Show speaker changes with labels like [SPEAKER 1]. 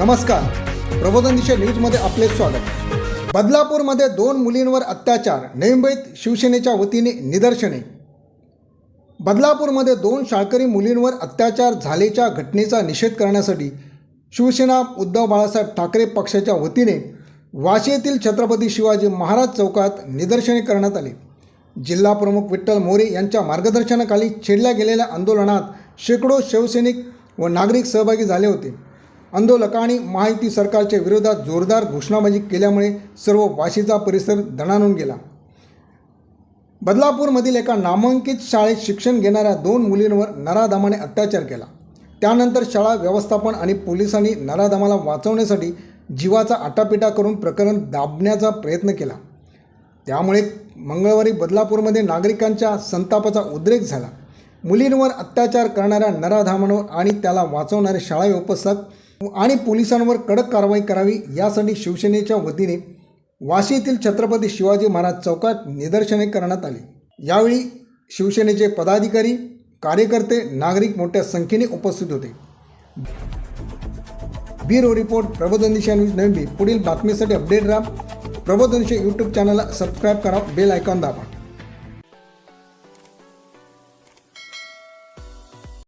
[SPEAKER 1] नमस्कार. प्रबोधन दिशा न्यूजमध्ये आपले स्वागत. बदलापूरमध्ये दोन मुलींवर अत्याचार नवी शिवसेनेच्या वतीने निदर्शने. बदलापूरमध्ये दोन शाळकरी मुलींवर अत्याचार झाल्याच्या घटनेचा निषेध करण्यासाठी शिवसेना उद्धव बाळासाहेब ठाकरे पक्षाच्या वतीने वाशी येथील छत्रपती शिवाजी महाराज चौकात निदर्शने करण्यात आली. जिल्हा प्रमुख विठ्ठल मोरे यांच्या मार्गदर्शनाखाली छेडल्या गेलेल्या आंदोलनात शेकडो शिवसैनिक व नागरिक सहभागी झाले होते. आंदोलकांनी महायुती सरकारच्या विरोधात जोरदार घोषणाबाजी केल्यामुळे सर्व वाशीचा परिसर दणाणून गेला. बदलापूरमधील एका नामांकित शाळेत शिक्षण घेणाऱ्या दोन मुलींवर नराधामाने अत्याचार केला. त्यानंतर शाळा व्यवस्थापन आणि पोलिसांनी नराधामाला वाचवण्यासाठी जीवाचा आटापिटा करून प्रकरण दाबण्याचा प्रयत्न केला. त्यामुळे मंगळवारी बदलापूरमध्ये नागरिकांच्या संतापाचा उद्रेक झाला. मुलींवर अत्याचार करणाऱ्या नराधामांवर आणि त्याला वाचवणारे शाळा व्यवस्थापक आणि पोलिसांवर कडक कारवाई करावी यासाठी शिवसेनेच्या वतीने वाशी येथील छत्रपती शिवाजी महाराज चौकात निदर्शने करण्यात आली. यावेळी शिवसेनेचे पदाधिकारी कार्यकर्ते नागरिक मोठ्या संख्येने उपस्थित होते. ब्युरो रिपोर्ट प्रबोधन दिशा न्यूज नवी पुढील बातमीसाठी अपडेट राहा. प्रबोधन दिशा यूट्यूब चॅनलला सबस्क्राईब करा बेल आयकॉन दाबा.